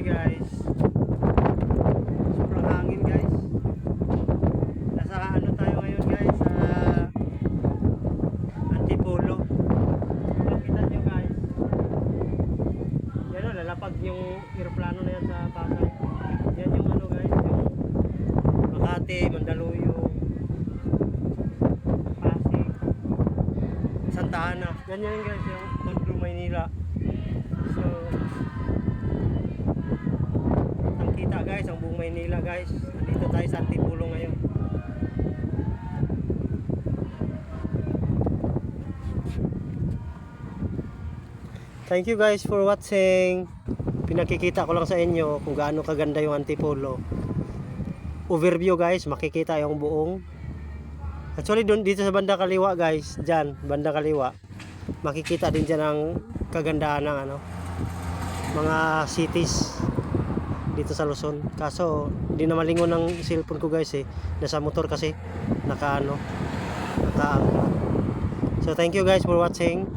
Hi guys. Sobrang hangin guys. Nasa ano tayo ngayon guys? Sa Antipolo. Makita nyo guys. Yan o, lalapag yung aeroplano na yan sa Pasay. Yan yung ano guys, yung Makati, Mandaluyong, Santa Ana. Ganyan guys, yung Tondo, Maynila. So, ang kita guys, ang buong Maynila guys. Nandito tayo sa Antipolo ngayon. Thank you guys for watching. Pinakikita ko lang sa inyo kung gaano kaganda yung Antipolo. Overview guys, makikita yung buong. Actually doon dito sa banda kaliwa guys, diyan, banda kaliwa. Makikita din diyan ang kagandahan ng ano mga cities dito sa Luzon. Kaso hindi na malingon ng cellphone ko guys eh. Nasa motor kasi naka ano naka So thank you guys for watching.